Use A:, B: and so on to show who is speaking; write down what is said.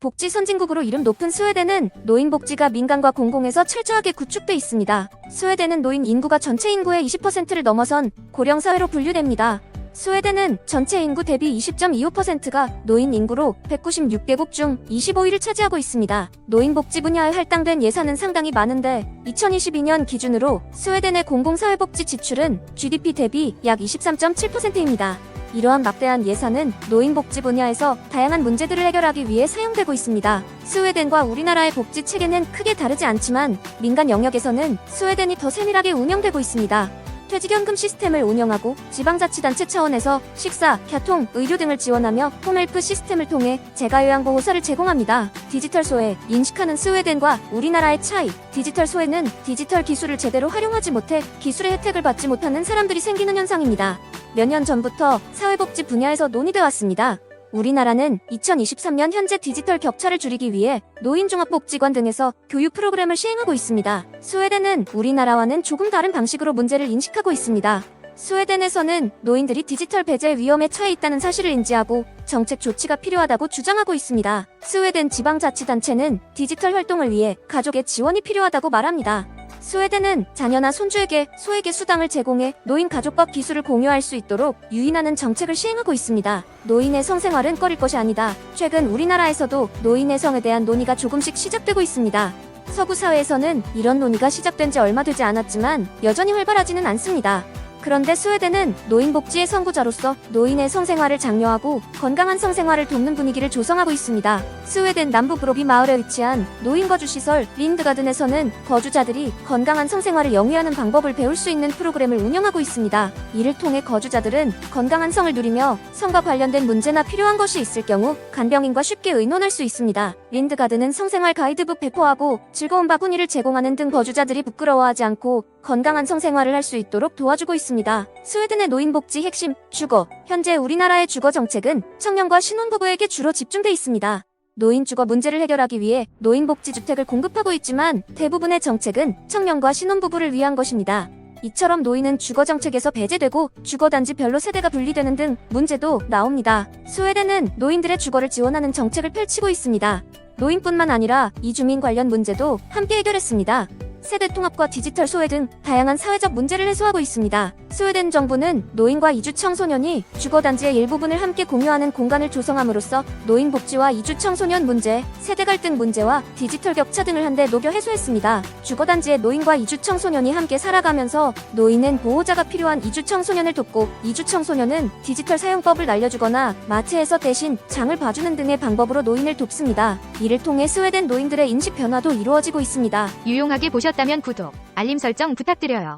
A: 복지 선진국으로 이름 높은 스웨덴은 노인 복지가 민간과 공공에서 철저하게 구축돼 있습니다. 스웨덴은 노인 인구가 전체 인구의 20%를 넘어선 고령 사회로 분류됩니다. 스웨덴은 전체 인구 대비 20.25%가 노인 인구로 196개국 중 25위를 차지하고 있습니다. 노인 복지 분야에 할당된 예산은 상당히 많은데 2022년 기준으로 스웨덴의 공공사회 복지 지출은 GDP 대비 약 23.7%입니다. 이러한 막대한 예산은 노인 복지 분야에서 다양한 문제들을 해결하기 위해 사용되고 있습니다. 스웨덴과 우리나라의 복지 체계는 크게 다르지 않지만 민간 영역에서는 스웨덴이 더 세밀하게 운영되고 있습니다. 퇴직연금 시스템을 운영하고 지방자치단체 차원에서 식사, 교통, 의료 등을 지원하며 홈헬프 시스템을 통해 재가요양보호사를 제공합니다. 디지털 소외, 인식하는 스웨덴과 우리나라의 차이, 디지털 소외는 디지털 기술을 제대로 활용하지 못해 기술의 혜택을 받지 못하는 사람들이 생기는 현상입니다. 몇 년 전부터 사회복지 분야에서 논의돼 왔습니다. 우리나라는 2023년 현재 디지털 격차를 줄이기 위해 노인종합복지관 등에서 교육 프로그램을 시행하고 있습니다. 스웨덴은 우리나라와는 조금 다른 방식으로 문제를 인식하고 있습니다. 스웨덴에서는 노인들이 디지털 배제 위험에 처해 있다는 사실을 인지하고 정책 조치가 필요하다고 주장하고 있습니다. 스웨덴 지방자치단체는 디지털 활동을 위해 가족의 지원이 필요하다고 말합니다. 스웨덴은 자녀나 손주에게 소액의 수당을 제공해 노인 가족과 기술을 공유할 수 있도록 유인하는 정책을 시행하고 있습니다. 노인의 성생활은 꺼릴 것이 아니다. 최근 우리나라에서도 노인의 성에 대한 논의가 조금씩 시작되고 있습니다. 서구 사회에서는 이런 논의가 시작된 지 얼마 되지 않았지만 여전히 활발하지는 않습니다. 그런데 스웨덴은 노인 복지의 선구자로서 노인의 성생활을 장려하고 건강한 성생활을 돕는 분위기를 조성하고 있습니다. 스웨덴 남부 브로비 마을에 위치한 노인 거주 시설 린드가든에서는 거주자들이 건강한 성생활을 영위하는 방법을 배울 수 있는 프로그램을 운영하고 있습니다. 이를 통해 거주자들은 건강한 성을 누리며 성과 관련된 문제나 필요한 것이 있을 경우 간병인과 쉽게 의논할 수 있습니다. 린드가든은 성생활 가이드북 배포하고 즐거운 바구니를 제공하는 등 거주자들이 부끄러워하지 않고 건강한 성생활을 할 수 있도록 도와주고 있습니다. 스웨덴의 노인복지 핵심 주거. 현재 우리나라의 주거 정책은 청년과 신혼부부에게 주로 집중돼 있습니다. 노인 주거 문제를 해결하기 위해 노인복지 주택을 공급하고 있지만 대부분의 정책은 청년과 신혼부부를 위한 것입니다. 이처럼 노인은 주거 정책에서 배제되고 주거 단지별로 세대가 분리되는 등 문제도 나옵니다. 스웨덴은 노인들의 주거를 지원하는 정책을 펼치고 있습니다. 노인뿐만 아니라 이주민 관련 문제도 함께 해결했습니다. 세대 통합과 디지털 소외 등 다양한 사회적 문제를 해소하고 있습니다. 스웨덴 정부는 노인과 이주 청소년이 주거 단지의 일부분을 함께 공유하는 공간을 조성함으로써 노인 복지와 이주 청소년 문제, 세대 갈등 문제와 디지털 격차 등을 한데 녹여 해소했습니다. 주거 단지의 노인과 이주 청소년이 함께 살아가면서 노인은 보호자가 필요한 이주 청소년을 돕고 이주 청소년은 디지털 사용법을 알려주거나 마트에서 대신 장을 봐주는 등의 방법으로 노인을 돕습니다. 이를 통해 스웨덴 노인들의 인식 변화도 이루어지고 있습니다.
B: 유용하게 보 셨다면 구독, 알림 설정 부탁드려요.